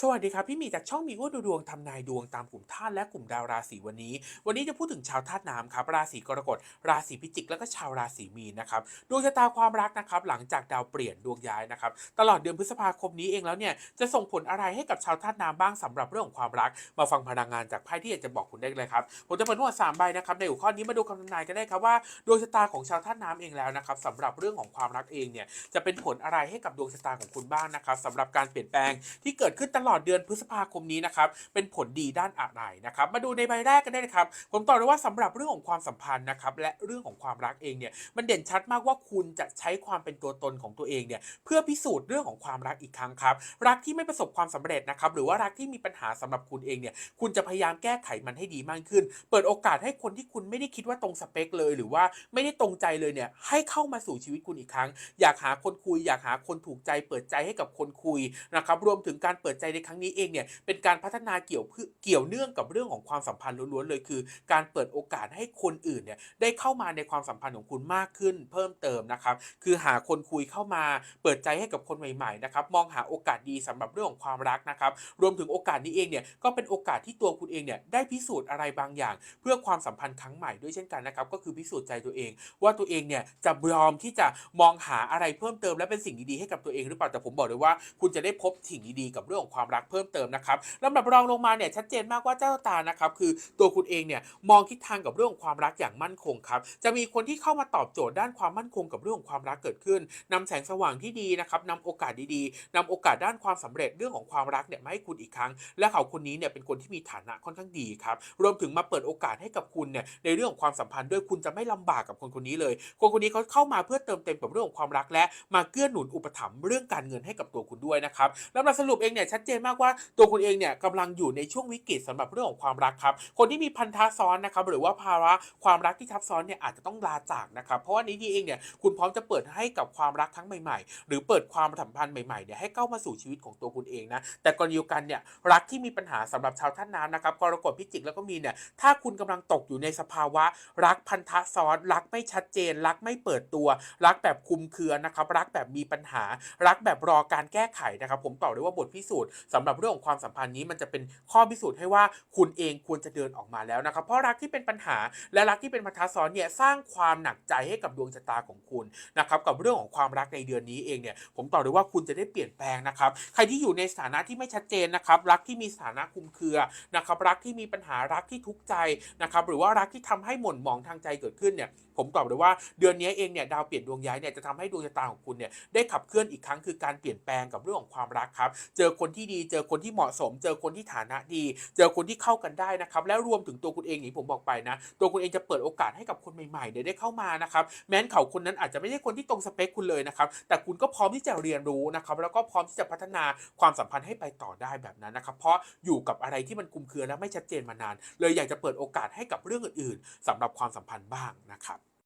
สวัสดีครับพี่มีจากช่องมีอ้วนดูดวงทำนายดวงตามกลุ่มธาตุและกลุ่มดาวราศีวันนี้ วันนี้จะพูดถึงชาวธาตุน้ำครับราศีกรกฎราศีพิจิก แล้วก็ชาวราศีมีนนะครับดวงชะตาความรักนะครับหลังจากดาวเปลี่ยนดวงย้ายนะครับตลอดเดือนพฤษภาคมนี้เองแล้วเนี่ยจะส่งผลอะไรให้กับชาวธาตุน้ำบ้างสำหรับเรื่องของความรัก มาฟังพลังงานจากไพ่ที่อยากจะบอกคุณได้เลยครับผมจะเปิดทั้งหมดสามใบนะครับในหัวข้อนี้มาดูคำทำนายกันได้ครับว่าดวงชะตาของชาวธาตุน้ำเองแล้วนะครับสำหรับเรื่องของความรักเองเนี่ยจะเป็นผลอะไรให้กับดวงชะตาของคุณบ้างนะครับสำหรับการเปลี่ยนแปลงที่เกิดขึ้นตลอดเดือนพฤษภาคมนี้นะครับเป็นผลดีด้านอะไรนะครับมาดูในใบแรกกันได้เลยครับผมตอบเลยว่าสำหรับเรื่องของความสัมพันธ์นะครับและเรื่องของความรักเองเนี่ยมันเด่นชัดมากว่าคุณจะใช้ความเป็นตัวตนของตัวเองเนี่ยเพื่อพิสูจน์เรื่องของความรักอีกครั้งครับรักที่ไม่ประสบความสำเร็จนะครับหรือว่ารักที่มีปัญหาสำหรับคุณเองเนี่ยคุณจะพยายามแก้ไขมันให้ดีมากขึ้น เปิดโอกาสให้คนที่คุณไม่ได้คิดว่าตรงสเปคเลย หรือว่าไม่ได้ตรงใจเลยเนี่ยให้เข้ามาสู่ชีวิตคุณอีกครั้ง อยากหาคนคุย อยากหาคนถูกใจ เปิดใจให้กับคนคุยนะครับรวมถึงการเปิดใจในครั้งนี้เองเนี่ยเป็นการพัฒนาเกี่ยวเพื่อเกี่ยวเนื่องกับเรื่องของความสัมพันธ์ล้วนๆเลยคือ การเปิดโอกาสให้คนอื่นเนี่ยได้เข้ามาในความสัมพันธ์ของคุณมากขึ้น เพิ่มเติมนะครับคือหาคนคุยเข้ามา เปิดใจให้กับคนใหม่ๆนะครับมองหาโอกาสดีสำหรับเรื่องของความรักนะครับรวมถึงโอกาสนี้เองเนี่ยก็เป็นโอกาสที่ตัวคุณเองเนี่ยได้พิสูจน์อะไรบางอย่าง เพื่อความสัมพันธ์ครั้งใหม่ด้วยเช่นกันนะครับก็คือพิสูจน์ใจตัวเอง ว่าตัวเองเนี่ยจะยอมที่จะมองหาอะไรเพิ่มเติม และเป็นสิ่งดีๆให้กับตัวเองหรือเปล่าแต่ผมบอกเลยว่า คุณจะได้พบสิ่งดีๆกับเรื่องของความรักเพิ่มเติมนะครับลำดับรองลงมาเนี่ยชัดเจนมากว่าเจ้าตานะครับคือตัวคุณเองเนี่ยมองทิศทางกับเรื่องของความรักอย่างมั่นคงครับจะมีคนที่เข้ามาตอบโจทย์ด้านความมั่นคงกับเรื่องของความรักเกิดขึ้นนำแสงสว่างที่ดีนะครับนำโอกาสดีๆนำโอกาสด้านความสำเร็จเรื่องของความรักเนี่ยมาให้คุณอีกครั้ง และเขาคนนี้เนี่ยเป็นคนที่มีฐานะค่อนข้างดีครับรวมถึงมาเปิดโอกาสให้กับคุณเนี่ยในเรื่องของความสัมพันธ์ด้วยคุณจะไม่ลำบากกับคนคนนี้เลย คนคนนี้เขาเข้ามาเพื่อเติมเต็มกับเรื่องของความรักและมาเกื้อหนุนอุปถัมภ์เรื่องการเงินให้กับตัวคุณด้วยนะครับแล้วมาสรุปเองเนี่ยชัดเจนมากว่าตัวคุณเองเนี่ยกำลังอยู่ในช่วงวิกฤตสำหรับเรื่องของความรักครับ คนที่มีพันธะซ้อนนะครับหรือว่าภาวะความรักที่ทับซ้อนเนี่ยอาจจะต้องลาจากนะครับเพราะว่านี้ที่เองเนี่ยคุณพร้อมจะเปิดให้กับความรักครั้งใหม่ๆ หรือเปิดความสัมพันธ์ใหม่ๆเนี่ยให้เข้ามาสู่ชีวิตของตัวคุณเองนะแต่กรณีเดียวกันเนี่ยรักที่มีปัญหาสำหรับชาวท่านน้ำนะครับกรกฎพิจิกแล้วก็มีเนี่ยถ้าคุณกำลังตกอยู่ในสภาวะ รักพันธะซ้อน รักไม่ชัดเจน รักไม่เปิดตัว รักแบบคุมเครือนะครับรักแบบมีปัญหา รักแบบรอการแก้ไขนะครับผมตอบเลยว่าบทพิสูจน์สำหรับเรื่องของความสัมพันธ์นี้มันจะเป็นข้อพิสูจน์ให้ว่าคุณเองควรจะเดินออกมาแล้วนะครับ เพราะรักที่เป็นปัญหาและรักที่เป็นพันธะซ้อนเนี่ยสร้างความหนักใจให้กับดวงชะตาของคุณนะครับกับเรื่องของความรักในเดือนนี้เองเนี่ยผมตอบเลยว่าคุณจะได้เปลี่ยนแปลงนะครับ ใครที่อยู่ในสถานะที่ไม่ชัดเจนนะครับ รักที่มีสถานะคุมเครือนะครับ รักที่มีปัญหารักที่ทุกข์ใจนะครับ หรือว่ารักที่ทำให้หม่นหมองทางใจเกิดขึ้นเนี่ยผมตอบเลยว่าเดือนนี้เองเนี่ยดาวเปลี่ยนดวงย้ายเนี่ยจะทำให้ดวงชะตาของคุณเนี่ยได้ขับเคลื่อนอีกครั้งคือการเปลี่ยนแปลงกับเรื่องของความรักครับ เจอคนที่ดี เจอคนที่เหมาะสม เจอคนที่ฐานะดี เจอคนที่เข้ากันได้นะครับ แล้วรวมถึงตัวคุณเองอย่างที่ผมบอกไปนะ ตัวคุณเองจะเปิดโอกาสให้กับคนใหม่ๆเนี่ยได้เข้ามานะครับแม้นเขาคนนั้นอาจจะไม่ใช่คนที่ตรงสเปคคุณเลยนะครับ แต่คุณก็พร้อมที่จะเรียนรู้นะครับ แล้วก็พร้อมที่จะพัฒนาความสัมพันธ์ให้ไปต่อได้แบบนั้นนะครับ เพราะอยู่กับอะไรที่มันคุมเครือและไม่ชัดเจนมานาน เลยอยากจะเปิดโอกาสให้กับเรื่องอื่น ๆสำหรับความสัมพันธ์บ้างนะครับ